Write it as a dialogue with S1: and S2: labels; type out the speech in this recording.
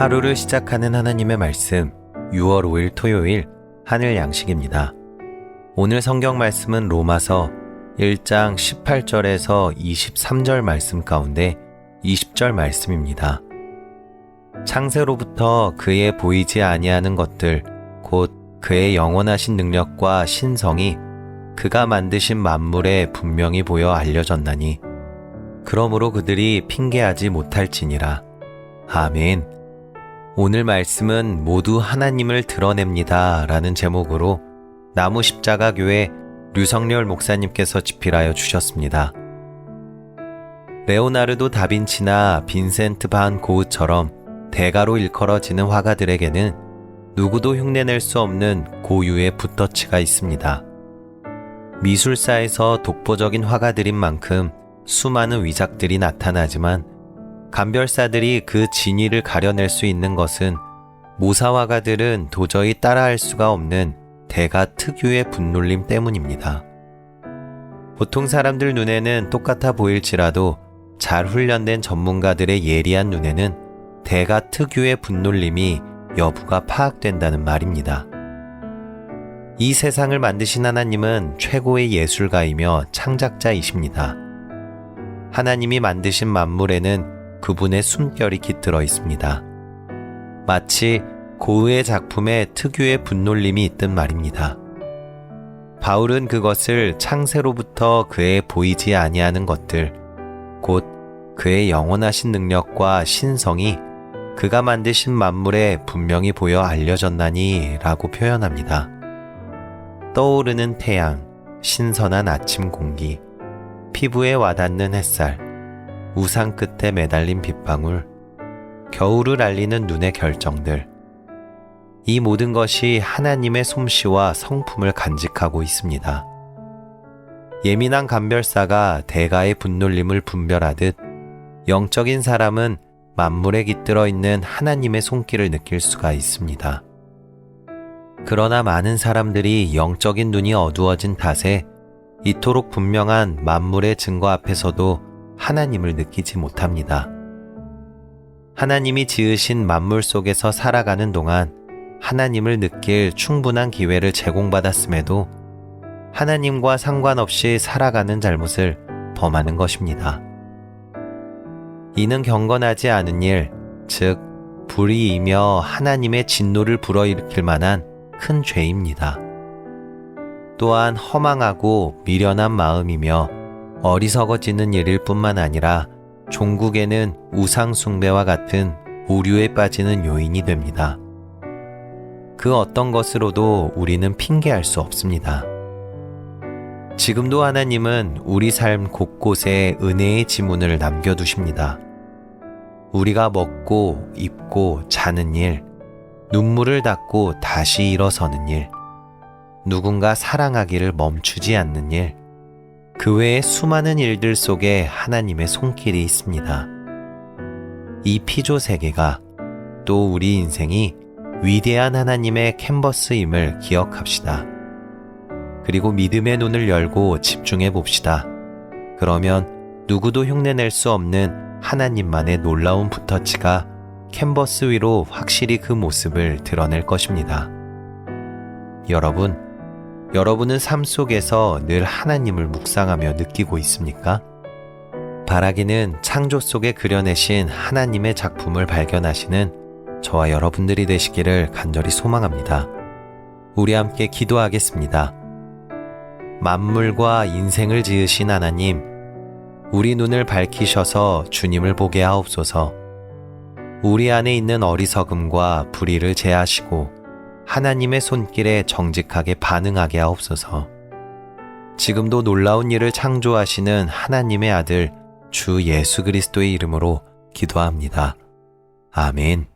S1: 하루를 시작하는 하나님의 말씀 6월 5일 토요일 하늘 양식입니다. 오늘 성경 말씀은 로마서 1장 18절에서 23절 말씀 가운데 20절 말씀입니다. 창세로부터 그의 보이지 아니하는 것들 곧 그의 영원하신 능력과 신성이 그가 만드신 만물에 분명히 보여 알려졌나니 그러므로 그들이 핑계하지 못할지니라. 아멘. 오늘 말씀은 모두 하나님을 드러냅니다. 라는 제목으로 나무 십자가 교회 류성렬 목사님께서 집필하여 주셨습니다. 레오나르도 다빈치나 빈센트 반 고흐처럼 대가로 일컬어지는 화가들에게는 누구도 흉내낼 수 없는 고유의 붓터치가 있습니다. 미술사에서 독보적인 화가들인 만큼 수많은 위작들이 나타나지만 감별사들이 그 진위를 가려낼 수 있는 것은 모사화가들은 도저히 따라할 수가 없는 대가 특유의 분놀림 때문입니다. 보통 사람들 눈에는 똑같아 보일지라도 잘 훈련된 전문가들의 예리한 눈에는 대가 특유의 분놀림이 여부가 파악된다는 말입니다. 이 세상을 만드신 하나님은 최고의 예술가이며 창작자이십니다. 하나님이 만드신 만물에는 그분의 숨결이 깃들어 있습니다. 마치 고흐의 작품에 특유의 분놀림이 있든 말입니다. 바울은 그것을 창세로부터 그의 보이지 아니하는 것들, 곧 그의 영원하신 능력과 신성이 그가 만드신 만물에 분명히 보여 알려졌나니 라고 표현합니다. 떠오르는 태양, 신선한 아침 공기, 피부에 와닿는 햇살, 우산 끝에 매달린 빗방울, 겨울을 알리는 눈의 결정들. 이 모든 것이 하나님의 솜씨와 성품을 간직하고 있습니다. 예민한 감별사가 대가의 분놀림을 분별하듯 영적인 사람은 만물에 깃들어 있는 하나님의 손길을 느낄 수가 있습니다. 그러나 많은 사람들이 영적인 눈이 어두워진 탓에 이토록 분명한 만물의 증거 앞에서도 하나님을 느끼지 못합니다. 하나님이 지으신 만물 속에서 살아가는 동안 하나님을 느낄 충분한 기회를 제공받았음에도 하나님과 상관없이 살아가는 잘못을 범하는 것입니다. 이는 경건하지 않은 일, 즉, 불의이며 하나님의 진노를 불어일으킬 만한 큰 죄입니다. 또한 허망하고 미련한 마음이며 어리석어지는 일일 뿐만 아니라 종국에는 우상숭배와 같은 오류에 빠지는 요인이 됩니다. 그 어떤 것으로도 우리는 핑계할 수 없습니다. 지금도 하나님은 우리 삶 곳곳에 은혜의 지문을 남겨두십니다. 우리가 먹고, 입고, 자는 일, 눈물을 닦고 다시 일어서는 일, 누군가 사랑하기를 멈추지 않는 일, 그 외의 수많은 일들 속에 하나님의 손길이 있습니다. 이 피조 세계가 또 우리 인생이 위대한 하나님의 캔버스임을 기억합시다. 그리고 믿음의 눈을 열고 집중해 봅시다. 그러면 누구도 흉내낼 수 없는 하나님만의 놀라운 붓터치가 캔버스 위로 확실히 그 모습을 드러낼 것입니다. 여러분, 여러분은 삶 속에서 늘 하나님을 묵상하며 느끼고 있습니까? 바라기는 창조 속에 그려내신 하나님의 작품을 발견하시는 저와 여러분들이 되시기를 간절히 소망합니다. 우리 함께 기도하겠습니다. 만물과 인생을 지으신 하나님, 우리 눈을 밝히셔서 주님을 보게 하옵소서. 우리 안에 있는 어리석음과 불의를 제하시고 하나님의 손길에 정직하게 반응하게 하옵소서. 지금도 놀라운 일을 창조하시는 하나님의 아들 주 예수 그리스도의 이름으로 기도합니다. 아멘.